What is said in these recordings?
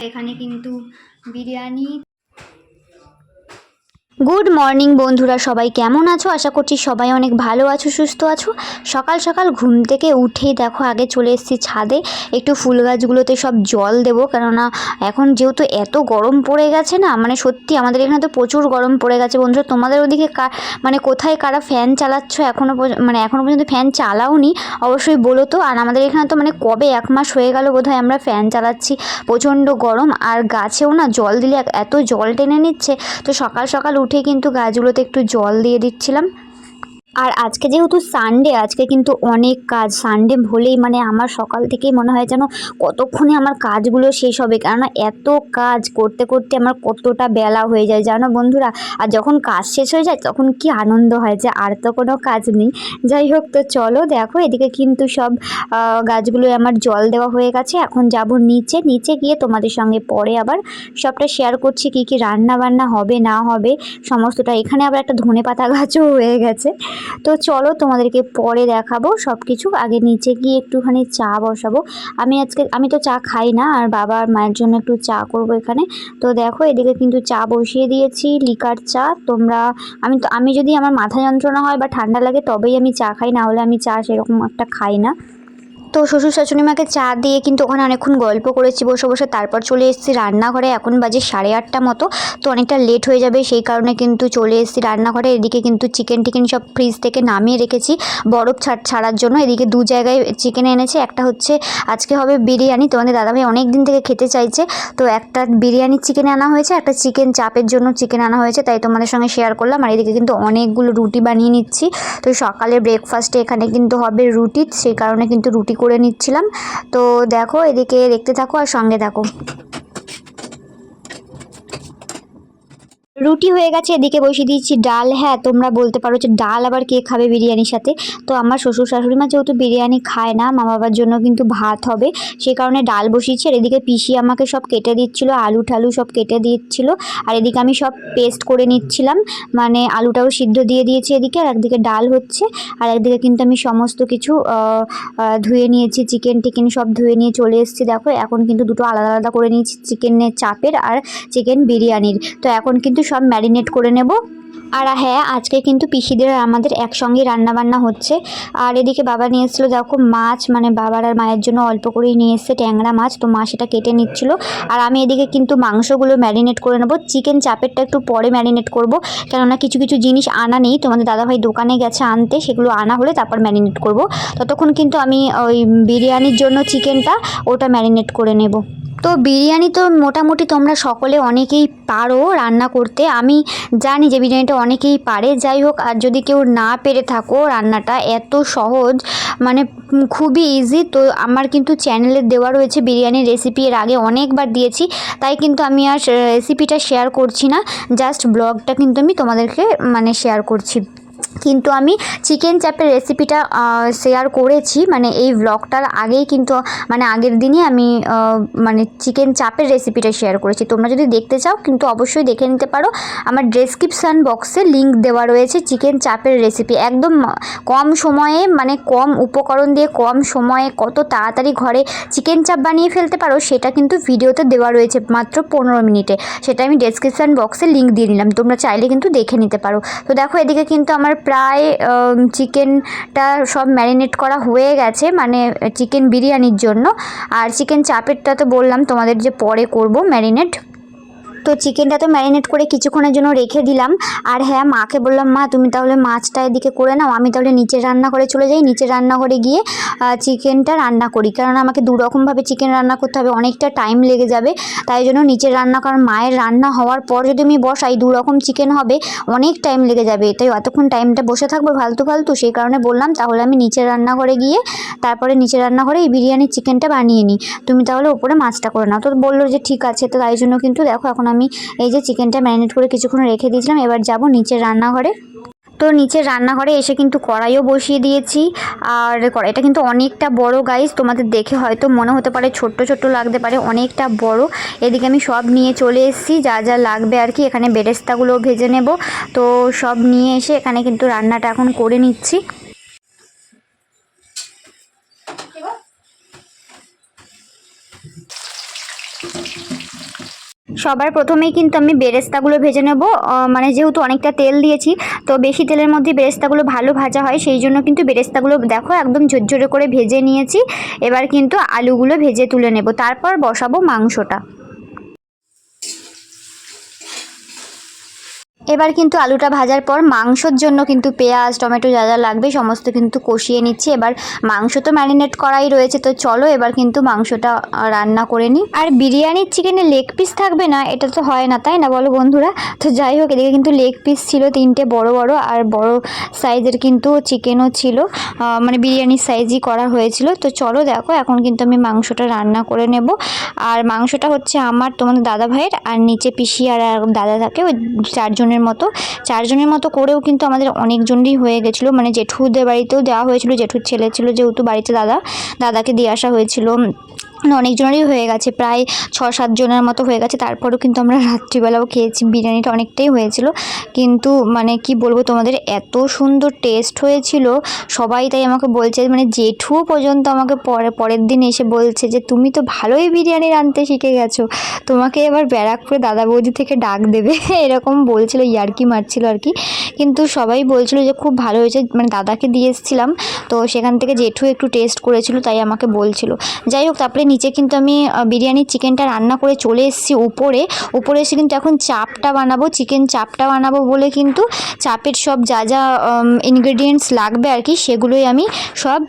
এখানে কিন্তু biryani good morning বন্ধুরা, সবাই কেমন আছো? আশা করছি সবাই অনেক ভালো আছো, সুস্থ আছো। সকাল সকাল ঘুম থেকে উঠেই দেখো, আগে চলে এসেছি ছাদে। একটু ফুল গাছগুলোতে সব জল দেবো, কেননা এখন যেহেতু এত গরম পড়ে গেছে না মানে সত্যি আমাদের এখানে তো প্রচুর গরম পড়ে গেছে। বন্ধুরা, তোমাদের ওদিকে মানে কোথায় কারা ফ্যান চালাচ্ছ? এখনও মানে এখনও পর্যন্ত ফ্যান চালাওনি, অবশ্যই বলো তো। আর আমাদের এখানে তো মানে কবে এক মাস হয়ে গেল বোধহয় আমরা ফ্যান চালাচ্ছি। প্রচণ্ড গরম, আর গাছেও না জল দিলে এত জল টেনে নিচ্ছে। তো সকাল সকাল উঠে কিন্তু গাছগুলোতে একটু জল দিয়ে দিচ্ছিলাম। আর আজকে যেহেতু সানডে আজকে কিন্তু অনেক কাজ। সানডে হলেই মানে আমার সকাল থেকেই মনে হয় যেন কতক্ষণে আমার কাজগুলো শেষ হবে। কেননা এত কাজ করতে করতে আমার কতটা বেলা হয়ে যায় জানো বন্ধুরা? আর যখন কাজ শেষ হয়ে যায়, তখন কি আনন্দ হয় যে আর তো কোনো কাজ নেই। যাই হোক, তো চলো দেখো, এদিকে কিন্তু সব গাছগুলো আমার জল দেওয়া হয়ে গেছে। এখন যাব নিচে। নিচে গিয়ে তোমাদের সঙ্গে পরে আবার সবটা শেয়ার করছি কি কি রান্না বান্না হবে, না হবে। সমস্তটা এখানে আবার একটা ধনে পাতা গাছও হয়ে গেছে। তো চলো তোমাদেরকে পরে দেখাবো সব কিছু আগে নিচে গিয়ে একটুখানি চা বসাবো। আমি আজকে, আমি তো চা খাই না, আর বাবা আর মায়ের জন্য একটু চা করব এখানে। তো দেখো, এদিকে কিন্তু চা বসিয়ে দিয়েছি, লিকার চা। তোমরা, আমি তো, আমি যদি আমার মাথা যন্ত্রণা হয় বা ঠান্ডা লাগে তবেই আমি চা খাই, না হলে আমি চা সেরকম একটা খাই না। তো শ্বশুর শাশুড়ি মাকে চা দিয়ে কিন্তু ওখানে অনেকক্ষণ গল্প করেছি, বসে বসে তারপর চলে এসেছি রান্নাঘরে। এখন বাজে সাড়ে আটটা মতো, তো অনেকটা লেট হয়ে যাবে, সেই কারণে কিন্তু চলে এসেছি রান্নাঘরে। এদিকে কিন্তু চিকেন টিকেন সব ফ্রিজ থেকে নামিয়ে রেখেছি, বরফ ছাড় ছাড়ার জন্য। এদিকে দু জায়গায় চিকেন এনেছে, একটা হচ্ছে আজকে হবে বিরিয়ানি। তোমাদের দাদাভাই অনেক দিন থেকে খেতে চাইছে, তো একটা বিরিয়ানি চিকেন আনা হয়েছে, একটা চিকেন চাপের জন্য চিকেন আনা হয়েছে, তাই তোমাদের সঙ্গে শেয়ার করলাম। আর এদিকে কিন্তু অনেকগুলো রুটি বানিয়ে নিচ্ছি, তো সকালে ব্রেকফাস্টে এখানে কিন্তু হবে রুটি, সেই কারণে কিন্তু রুটি করে নিচ্ছিলাম। তো দেখো এদিকে দেখতে থাকো আর সঙ্গে থাকো। রুটি হয়ে গেছে, এদিকে বসিয়ে দিয়েছি ডাল। হ্যাঁ তোমরা বলতে পারো যে ডাল আবার কে খাবে বিরিয়ানির সাথে। তো আমার শ্বশুর শাশুড়ি মা যেহেতু বিরিয়ানি খায় না, মা বাবার জন্য কিন্তু ভাত হবে। সেই কারণে ডাল বসিয়েছি, আর এদিকে পিসি আমাকে সব কেটে দিচ্ছিল, আলু ঠালু সব কেটে দিচ্ছিল, আর এদিকে আমি সব পেস্ট করে নিচ্ছিলাম। মানে আলুটাও সিদ্ধ দিয়ে দিয়েছি এদিকে, আর একদিকে ডাল হচ্ছে, আর একদিকে কিন্তু আমি সমস্ত কিছু ধুয়ে নিয়েছি, চিকেন টিকেন সব ধুয়ে নিয়ে চলে এসেছি। দেখো, এখন কিন্তু দুটো আলাদা আলাদা করে নিয়েছি, চিকেনের চাপের আর চিকেন বিরিয়ানির। তো এখন কিন্তু সব ম্যারিনেট করে নেব। আর হ্যাঁ আজকে কিন্তু পিসিদের আমাদের একসঙ্গে রান্নাবান্না হচ্ছে। আর এদিকে বাবা নিয়ে এসেছিল, দেখো মাছ মানে বাবার আর মায়ের জন্য অল্প করেই নিয়ে এসছে ট্যাংরা মাছ, তো মা সেটা কেটে নিচ্ছিল। আর আমি এদিকে কিন্তু মাংসগুলো ম্যারিনেট করে নেব। চিকেন চাপেরটা একটু পরে ম্যারিনেট করব, কেননা কিছু কিছু জিনিস আনা নেই। তোমাদের দাদাভাই দোকানে গেছে আনতে, সেগুলো আনা হলে তারপর ম্যারিনেট করব। ততক্ষণ কিন্তু আমি ওই বিরিয়ানির জন্য চিকেনটা ওটা ম্যারিনেট করে নেব। তো বিরিয়ানি তো মোটামুটি তোমরা সকলে অনেকেই পারো রান্না করতে। আমি জানি যে বিরিয়ানিটা অনেকেই পারে। যাই হোক, আর যদি কেউ না পেরে থাকো, রান্নাটা এত সহজ মানে খুবই ইজি তো আমার কিন্তু চ্যানেলে দেওয়া রয়েছে বিরিয়ানির রেসিপি এর আগে অনেকবার দিয়েছি, তাই কিন্তু আমি আর রেসিপিটা শেয়ার করছি না। জাস্ট ব্লগটা কিন্তু আমি তোমাদেরকে মানে শেয়ার করছি। কিন্তু আমি চিকেন চাপের রেসিপিটা শেয়ার করেছি। মানে এই ব্লগটার আগেই কিন্তু মানে আগের দিনই আমি মানে চিকেন চাপের রেসিপিটা শেয়ার করেছি। তোমরা যদি দেখতে চাও, কিন্তু অবশ্যই দেখে নিতে পারো। আমার ডেসক্রিপশান বক্সে লিংক দেওয়া রয়েছে চিকেন চাপের রেসিপি একদম কম সময়ে মানে কম উপকরণ দিয়ে, কম সময়ে কত তাড়াতাড়ি ঘরে চিকেন চাপ বানিয়ে ফেলতে পারো, সেটা কিন্তু ভিডিওতে দেওয়া রয়েছে মাত্র পনেরো মিনিটে। সেটা আমি ডেসক্রিপশান বক্সে লিংক দিয়ে নিলাম তোমরা চাইলে কিন্তু দেখে নিতে পারো। তো দেখো, এদিকে কিন্তু আমার প্রায় চিকেনটা সব ম্যারিনেট করা হয়ে গেছে মানে চিকেন বিরিয়ানির জন্য। আর চিকেন চাপেরটা তো বললাম, তোমাদের যে পরে করব ম্যারিনেট। তো চিকেনটা তো ম্যারিনেট করে কিছুক্ষণের জন্য রেখে দিলাম। আর হ্যাঁ মাকে বললাম, মা, তুমি তাহলে মাছটা এদিকে করে নাও। আমি তাহলে নিচের রান্নাঘরে চলে যাই। নিচের রান্নাঘরে গিয়ে চিকেনটা রান্না করি। কারণ আমাকে দু রকমভাবে চিকেন রান্না করতে হবে। অনেকটা টাইম লেগে যাবে। তাই জন্য নিচের রান্না কারণ মায়ের রান্না হওয়ার পর যদি আমি বসাই দু রকম চিকেন হবে, অনেক টাইম লেগে যাবে। তাই অতক্ষণ টাইমটা বসে থাকব ফালতু ফালতু। সেই কারণে বললাম, তাহলে আমি নিচের রান্নাঘরে গিয়ে, তারপরে নিচের রান্নাঘরে এই বিরিয়ানির চিকেনটা বানিয়ে নিই। তুমি তাহলে ওপরে মাছটা করে নাও। তো বলল যে, ঠিক আছে। তো তাই জন্য কিন্তু দেখো, এখন আমি এই যে চিকেনটা ম্যারিনেট করে কিছুক্ষণ রেখে দিয়েছিলাম, এবার যাব নিচের রান্নাঘরে। তো নিচের রান্নাঘরে এসে কিন্তু কড়াইও বসিয়ে দিয়েছি। আর কড়াইটা কিন্তু অনেকটা বড় গাইস তোমাদের দেখে হয়তো মনে হতে পারে ছোট্ট ছোট্ট লাগতে পারে, অনেকটা বড়। এদিকে আমি সব নিয়ে চলে এসেছি, যা যা লাগবে আর কি, এখানে বেরেস্তাগুলো ভেজে নেব। তো সব নিয়ে এসে এখানে কিন্তু রান্নাটা এখন করে নিচ্ছি। সবার প্রথমেই কিন্তু আমি বেরেস্তাগুলো ভেজে নেব। মানে যেহেতু অনেকটা তেল দিয়েছি, তো বেশি তেলের মধ্যে বেরেস্তাগুলো ভালো ভাজা হয়, সেই জন্য কিন্তু বেরেস্তাগুলো দেখো একদম ঝরঝরে করে ভেজে নিয়েছি। এবার কিন্তু আলুগুলো ভেজে তুলে নেব, তারপর বসাবো মাংসটা। এবার কিন্তু আলুটা ভাজার পর মাংসর জন্য কিন্তু পেঁয়াজ, টমেটো যা যা লাগবে সমস্ত কিন্তু কষিয়ে নিচ্ছি। এবার মাংস তো ম্যারিনেট করাই রয়েছে, তো চলো এবার কিন্তু মাংসটা রান্না করে নিই। আর বিরিয়ানির চিকেনে লেগ পিস থাকবে না, এটা তো হয় না, তাই না বলো বন্ধুরা? তো যাই হোক, এদিকে কিন্তু লেগ পিস ছিল তিনটে বড় বড়, আর বড় সাইজের কিন্তু চিকেনও ছিল। মানে বিরিয়ানির সাইজই করা হয়েছিল। তো চলো দেখো, এখন কিন্তু আমি মাংসটা রান্না করে নেব। আর মাংসটা হচ্ছে আমার তোমাদের দাদা ভাইয়ের আর নিচে পিসি আর দাদা থাকে, ওই চারজনের মতো। চারজনের মতো করেও কিন্তু আমাদের অনেকজনই হয়ে গেছিল। মানে জেঠুদের বাড়িতেও দেওয়া হয়েছিল, জেঠুর ছেলে ছিল যেহেতু বাড়িতে দাদা, দাদাকে দিয়ে আসা হয়েছিল। অনেকজনেরই হয়ে গেছে, প্রায় ছ সাত জনের মতো হয়ে গেছে। তারপরেও কিন্তু আমরা রাত্রিবেলাও খেয়েছি, বিরিয়ানিটা অনেকটাই হয়েছিল। কিন্তু মানে কি বলব তোমাদের, এত সুন্দর টেস্ট হয়েছিল, সবাই তাই আমাকে বলছে মানে জেঠুও পর্যন্ত আমাকে পরে, পরের দিন এসে বলছে যে, তুমি তো ভালোই বিরিয়ানি রাঁধতে শিখে গেছো, তোমাকে এবার ব্যারাকপুরে দাদা বৌদি থেকে ডাক দেবে। এরকম বলছিল, ইয়ার্কি মারছিল আর কি। কিন্তু সবাই বলছিল যে, খুব ভালো হয়েছে। মানে দাদাকে দিয়ে এসেছিলাম, তো সেখান থেকে জেঠু একটু টেস্ট করেছিল, তাই আমাকে বলছিল। যাই হোক, তারপরে নিচে কিন্তু আমি বিরিয়ানির চিকেনটা রান্না করে চলে এসেছি উপরে। উপরে এসে কিন্তু এখন চাপটা বানাবো চিকেন চাপটা বানাবো বলে কিন্তু চাপের সব যা যা ইনগ্রেডিয়েন্টস লাগবে আর কি সেগুলোই আমি সব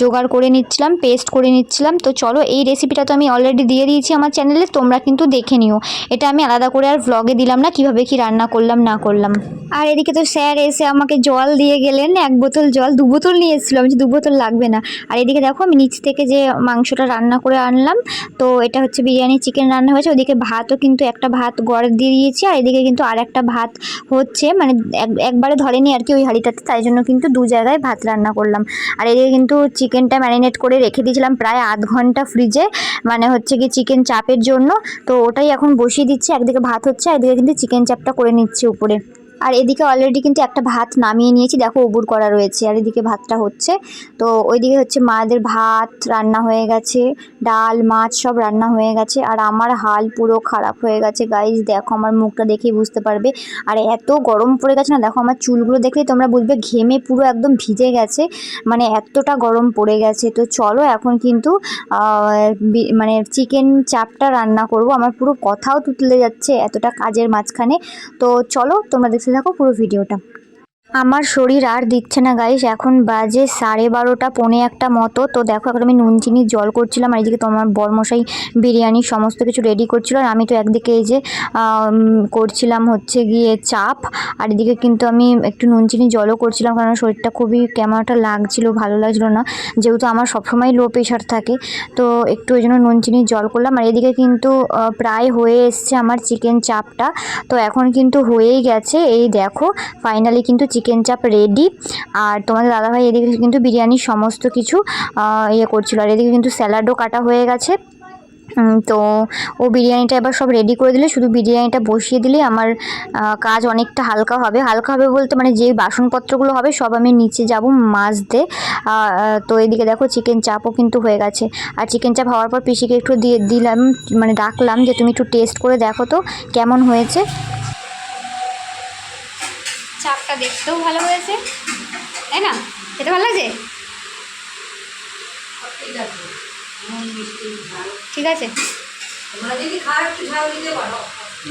জোগাড় করে নিচ্ছিলাম পেস্ট করে নিচ্ছিলাম। তো চলো এই রেসিপিটা তো আমি অলরেডি দিয়ে দিয়েছি আমার চ্যানেলে তোমরা কিন্তু দেখে নিও। এটা আমি আলাদা করে আর ভ্লগে দিলাম না কীভাবে কি রান্না করলাম না করলাম। আর এদিকে তো স্যার এসে আমাকে জল দিয়ে গেলেন এক বোতল জল দু বোতল নিয়ে এসেছিল। আমি বলছি, দু বোতল লাগবে না। আর এদিকে দেখো আমি নিচ থেকে যে মাংসটা রান্না করে আনলাম। তো এটা হচ্ছে বিরিয়ানি, চিকেন রান্না হয়েছে। ওদিকে ভাতও কিন্তু একটা ভাত গড় দিয়ে দিয়েছি, আর এদিকে কিন্তু আর একটা ভাত হচ্ছে। মানে এক- একবারে ধরেনি আর কি ওই হাঁড়িটাতে, তাই জন্য কিন্তু দু জায়গায় ভাত রান্না করলাম। আর এদিকে কিন্তু চিকেনটা ম্যারিনেট করে রেখে দিয়েছিলাম প্রায় আধ ঘণ্টা ফ্রিজে। মানে হচ্ছে কি চিকেন চাপের জন্য। তো ওটাই এখন বসিয়ে দিচ্ছি। একদিকে ভাত হচ্ছে একদিকে কিন্তু চিকেন চাপটা করে নিচ্ছি উপরে। আর এদিকে অলরেডি কিন্তু একটা ভাত নামিয়ে নিয়েছি। দেখো উবুর করা রয়েছে আর এদিকে ভাতটা হচ্ছে। তো ওইদিকে হচ্ছে মাদের ভাত রান্না হয়ে গেছে। ডাল, মাছ সব রান্না হয়ে গেছে। আর আমার হাল পুরো খারাপ হয়ে গেছে। গাইজ দেখো আমার মুখটা দেখেই বুঝতে পারবে। আর এত গরম পড়ে গেছে না? দেখো আমার চুলগুলো দেখলেই তোমরা বুঝবে, ঘেমে পুরো একদম ভিজে গেছে। মানে এতটা গরম পড়ে গেছে। তো চলো এখন কিন্তু মানে চিকেন চাপটা রান্না করব। আমার পুরো কথাও তুতলে যাচ্ছে এতটা কাজের মাঝখানে। তো চলো তোমরা দেখতে পুরো ভিডিওটা আমার শরীর আর দিচ্ছে না গাইস এখন বাজে সাড়ে বারোটা, পৌনে একটা মতো। তো দেখো, এখন আমি নুন চিনি, জল করছিলাম, আর এদিকে তোমার বরমশাই বিরিয়ানি সমস্ত কিছু রেডি করছিল। আর আমি তো একদিকে এই যে করছিলাম হচ্ছে গিয়ে চাপ, আর এদিকে কিন্তু আমি একটু নুন চিনি, জলও করছিলাম, কারণ শরীরটা খুবই কেমন একটা লাগছিল, ভালো লাগছিল না। যেহেতু আমার সবসময় লো প্রেশার থাকে, তো একটু ওই জন্য নুন চিনি, জল করলাম। আর এদিকে কিন্তু প্রায় হয়ে এসছে আমার চিকেন চাপটা। তো এখন কিন্তু হয়েই গেছে। এই দেখো ফাইনালি কিন্তু চিকেন চাপ রেডি আর তোমাদের দাদাভাই এদিকে কিন্তু বিরিয়ানির সমস্ত কিছু ইয়ে করছিল। আর এদিকে কিন্তু স্যালাডও কাটা হয়ে গেছে। তো ও বিরিয়ানিটা এবার সব রেডি করে দিলে। শুধু বিরিয়ানিটা বসিয়ে দিলে আমার কাজ অনেকটা হালকা হবে। হালকা হবে বলতে মানে যে বাসনপত্রগুলো হবে সব আমি নিচে যাব মাজতে। তো এদিকে দেখো চিকেন চাপও কিন্তু হয়ে গেছে। আর চিকেন চাপ হওয়ার পর পিসিকে একটু দিয়ে দিলাম মানে ডাকলাম যে তুমি একটু টেস্ট করে দেখো তো কেমন হয়েছে। চাপটা দেখতেও ভালো হয়েছে। তাই না? খেতে ভালো লাগছে? ঠিক আছে।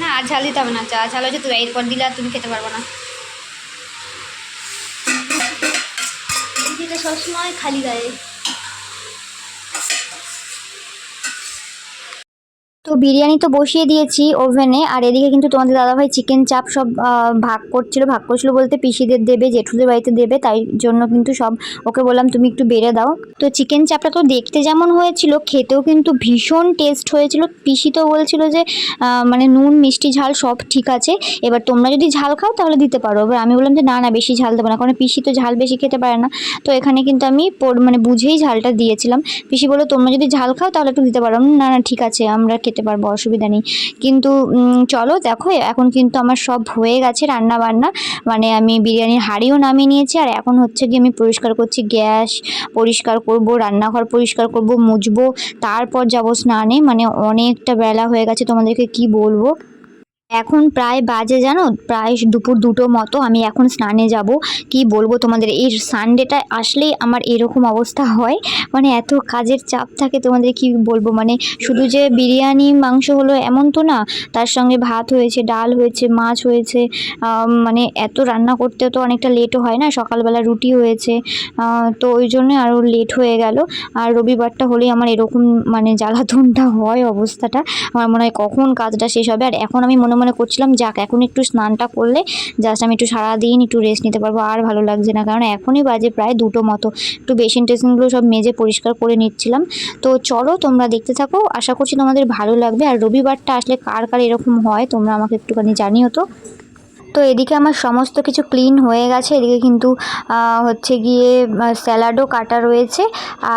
না, আর ঝাল দিতে হবে না। চা ঝাল হয়েছে তো এরপর দিলে আর তুমি খেতে পারব না। সবসময় খালি গায়ে। তো বিরিয়ানি তো বসিয়ে দিয়েছি ওভেনে আর এদিকে কিন্তু তোমাদের দাদাভাই চিকেন চাপ সব ভাগ করছিল ভাগ করছিল বলতে পিসিদের দেবে, জেঠুদের বাড়িতে দেবে, তাই জন্য কিন্তু সব ওকে বললাম তুমি একটু বেড়ে দাও। তো চিকেন চাপটা তো দেখতে যেমন হয়েছিল, খেতেও কিন্তু ভীষণ টেস্ট হয়েছিল। পিসি তো বলছিল যে মানে নুন, মিষ্টি, ঝাল সব ঠিক আছে, এবার তোমরা যদি ঝাল খাও তাহলে দিতে পারো। এবার আমি বললাম যে না না, বেশি ঝাল দেবো না, কারণ পিসি তো ঝাল বেশি খেতে পারে না। তো এখানে কিন্তু আমি মানে বুঝেই ঝালটা দিয়েছিলাম। পিসি বলল, তোমরা যদি ঝাল খাও তাহলে একটু দিতে পারো। না না, ঠিক আছে, আমরা খেতে খেতে পারব, অসুবিধা নেই। কিন্তু চলো দেখো, এখন কিন্তু আমার সব হয়ে গেছে রান্না বান্না মানে আমি বিরিয়ানির হাঁড়িও নামিয়ে নিয়েছি, আর এখন হচ্ছে কি আমি পরিষ্কার করছি গ্যাস, পরিষ্কার করব, রান্নাঘর পরিষ্কার করব, মুছবো, তারপর যাব স্নানে। মানে অনেকটা বেলা হয়ে গেছে, তোমাদেরকে কি বলব? এখন প্রায় বাজে জানো? প্রায় দুপুর দুটো মতো আমি এখন স্নানে যাব। কি বলব তোমাদের? এই সানডেটা আসলেই আমার এরকম অবস্থা হয়। মানে এত কাজের চাপ থাকে তোমাদের কি বলব? মানে শুধু যে বিরিয়ানি, মাংস হলো এমন তো না। তার সঙ্গে ভাত হয়েছে, ডাল হয়েছে, মাছ হয়েছে। মানে এত রান্না করতে তো অনেকটা লেটও হয় না? সকালবেলা রুটি হয়েছে। তো ওই জন্য আরও লেট হয়ে গেল। আর রবিবারটা হলেই আমার এরকম মানে জ্বালাতনটা হয় অবস্থাটা। আমার মনে হয় কখন কাজটা শেষ হবে। আর এখন আমি মনে মনে করছিলাম, যাক, এখন একটু স্নানটা করলে জাস্ট আমি একটু সারাদিন একটু রেস্ট নিতে পারব, আর ভালো লাগছে না। কারণ এখনই বাজে প্রায় দুটো মতো। একটু বেসিন টেসিনগুলো সব মেজে পরিষ্কার করে নিচ্ছিলাম। তো চলো, তোমরা দেখতে থাকো। আশা করছি তোমাদের ভালো লাগবে। আর রবিবারটা আসলে কার কার এরকম হয়, তোমরা আমাকে একটুখানি জানিও তো। তো এদিকে আমার সমস্ত কিছু ক্লিন হয়ে গেছে। এদিকে কিন্তু হচ্ছে গিয়ে স্যালাডও কাটা রয়েছে।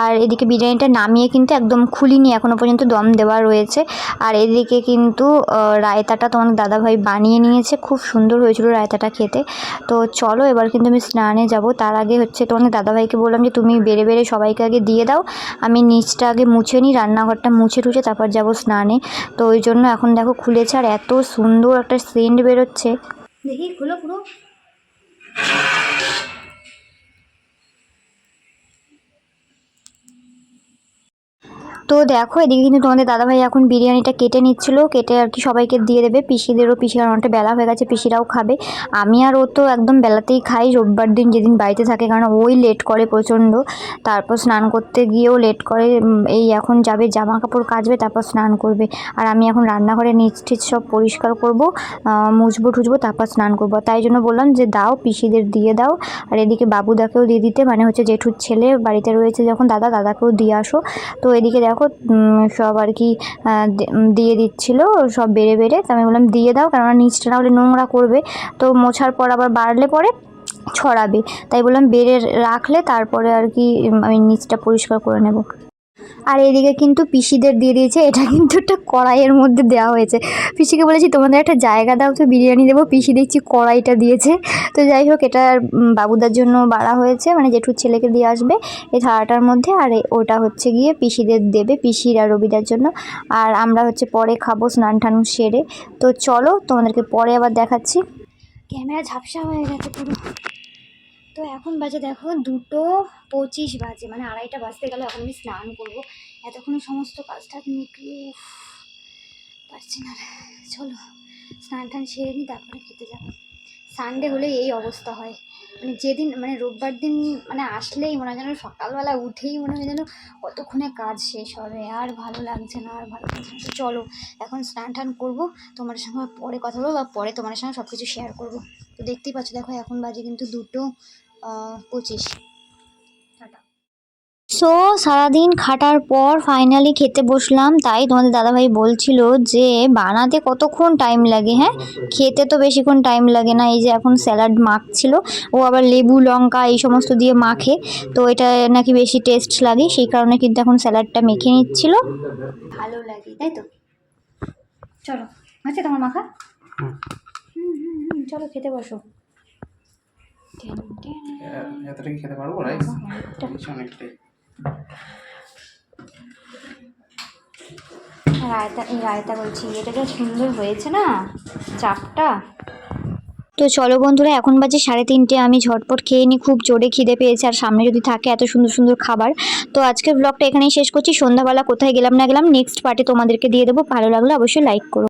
আর এদিকে বিরিয়ানিটা নামিয়ে কিন্তু একদম খুলিনি এখনও পর্যন্ত দম দেওয়া রয়েছে। আর এদিকে কিন্তু রায়তাটা তোমার দাদাভাই বানিয়ে নিয়েছে। খুব সুন্দর হয়েছিল রায়তাটা খেতে। তো চলো এবার কিন্তু আমি স্নানে যাব। তার আগে হচ্ছে তোমাদের দাদাভাইকে বললাম যে, তুমি বেড়ে বেড়ে সবাইকে আগে দিয়ে দাও। আমি নিচটা আগে মুছে নিই, রান্নাঘরটা মুছে টুছে তারপর যাব স্নানে। তো ওই জন্য এখন দেখো খুলেছে। আর এত সুন্দর একটা সেন্ট বেরোচ্ছে। দেখি খুলো পুরো তো দেখো, এদিকে কিন্তু তোমাদের দাদাভাই এখন বিরিয়ানিটা কেটে নিচ্ছিল। কেটে আর কি সবাইকে দিয়ে দেবে। পিসিদেরও পিসির অনেকটা বেলা হয়ে গেছে, পিসিরাও খাবে। আমি আর ও তো একদম বেলাতেই খাই। রোববার দিন যেদিন বাড়িতে থাকে, কারণ ওই লেট করে প্রচণ্ড। তারপর স্নান করতে গিয়েও লেট করে এই এখন যাবে জামা কাপড় কাচবে, তারপর স্নান করবে। আর আমি এখন রান্নাঘরে নিচ টিচ সব পরিষ্কার করব মুছবো টুছবো তারপর স্নান করব। তাই জন্য বললাম যে দাও, পিসিদের দিয়ে দাও। আর এদিকে বাবুদাকেও দিয়ে দিতে মানে হচ্ছে জেঠুর ছেলে বাড়িতে রয়েছে যখন, দাদা, দাদাকেও দিয়ে আসো। তো এদিকে দেখো উম, সব আর কি দিয়ে দিচ্ছিল সব বেড়ে বেড়ে। তো আমি বললাম দিয়ে দাও কেননা নিচটা না হলে নোংরা করবে। তো মোছার পর আবার বাড়লে পরে ছড়াবে। তাই বললাম বেড়ে রাখলে তারপরে আর কি আমি নিচটা পরিষ্কার করে নেব। আর এদিকে কিন্তু পিসিদের দিয়ে দিয়েছে, এটা কিন্তু একটা কড়াইয়ের মধ্যে দেওয়া হয়েছে। পিসিকে বলেছি, তোমাদের একটা জায়গা দাও, তো বিরিয়ানি দেবো। পিসি দেখছি কড়াইটা দিয়েছে। তো যাই হোক, এটা বাবুদার জন্য বাড়া হয়েছে মানে জেঠুর ছেলেকে দিয়ে আসবে এই থালাটার মধ্যে। আর ওটা হচ্ছে গিয়ে পিসিদের দেবে, পিসির আর রবিদার জন্য। আর আমরা হচ্ছে পরে খাব স্নান টান সেরে। তো চলো, তোমাদেরকে পরে আবার দেখাচ্ছি। ক্যামেরা ঝাপসা হয়ে গেছে পুরো। তো এখন বাজে দেখো দুটো পঁচিশ বাজে মানে আড়াইটা বাজতে গেলে এখন আমি স্নান করব। এতক্ষণে সমস্ত কাজটা উফ, পারছি না। চলো স্নান টান সেরে নিই তারপরে খেতে যাব। সানডে হলে এই অবস্থা হয়। মানে যেদিন মানে রোববার দিন মানে আসলেই মনে হয় যেন সকালবেলা উঠেই মনে হয় যেন কতক্ষণে কাজ শেষ হবে। আর ভালো লাগছে না আর ভালো লাগছে না। চলো এখন স্নান টান করব তোমার সঙ্গে পরে কথা বলব বা পরে তোমার সঙ্গে সব কিছু শেয়ার করব। তো দেখতেই পাচ্ছ দেখো এখন বাজে কিন্তু দুটো পঁচিশ। সো সারাদিন খাটার পর ফাইনালি খেতে বসলাম তাই তোমাদের দাদাভাই বলছিল যে বানাতে কতক্ষণ টাইম লাগে হ্যাঁ? খেতে তো বেশিক্ষণ টাইম লাগে না এই যে এখন স্যালাড মাখছিল ও আবার লেবু লঙ্কা এই সমস্ত দিয়ে মাখে তো এটা নাকি বেশি টেস্ট লাগে সেই কারণে কিন্তু এখন স্যালাডটা মেখে নিচ্ছিল। ভালো লাগে তাই তো? চলো আচ্ছা তোমার মাখা? হুম হুম হুম চলো খেতে বসো। এতটা কি খেতে পারব রাইস অনেকটাই। রায়তা এই রায়তা বলছি এটা যা সুন্দর হয়েছে না চাপটা। তো চলো বন্ধুরা এখন বাজে সাড়ে তিনটে আমি ঝটপট খেয়ে নিই খুব জোরে খিদে পেয়েছে আর সামনে যদি থাকে এত সুন্দর সুন্দর খাবার। তো আজকের ব্লগটা এখানেই শেষ করছি সন্ধ্যাবেলা কোথায় গেলাম না গেলাম নেক্সট পার্টে তোমাদেরকে দিয়ে দেবো ভালো লাগলে অবশ্যই লাইক করো।